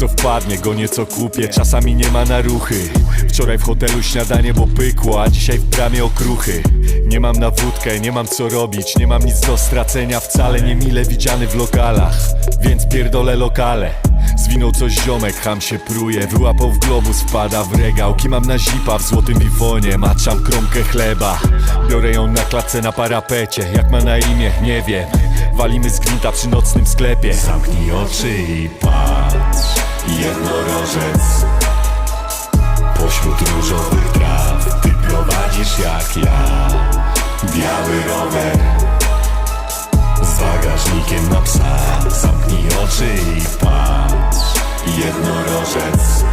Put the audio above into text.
co wpadnie, go nieco kupię. Czasami nie ma na ruchy. Wczoraj w hotelu śniadanie, bo pykło A dzisiaj w bramie okruchy. Nie mam na wódkę, nie mam co robić Nie mam nic do stracenia wcale Niemile widziany w lokalach. Więc pierdolę lokale. Zwinął coś ziomek, ham się pruje. Wyłapał w globus, wpada w regał. Kimam na zipa w złotym bifonie? Maczam kromkę chleba. Biorę ją na klatce na parapecie. Jak ma na imię, nie wiem. Walimy z gwinta przy nocnym sklepie. Zamknij oczy i patrz Jednorożec. Pośród różowych traw Ty prowadzisz jak ja. Biały rower z bagażnikiem na psa. Zamknij oczy i patrz. Jednorożec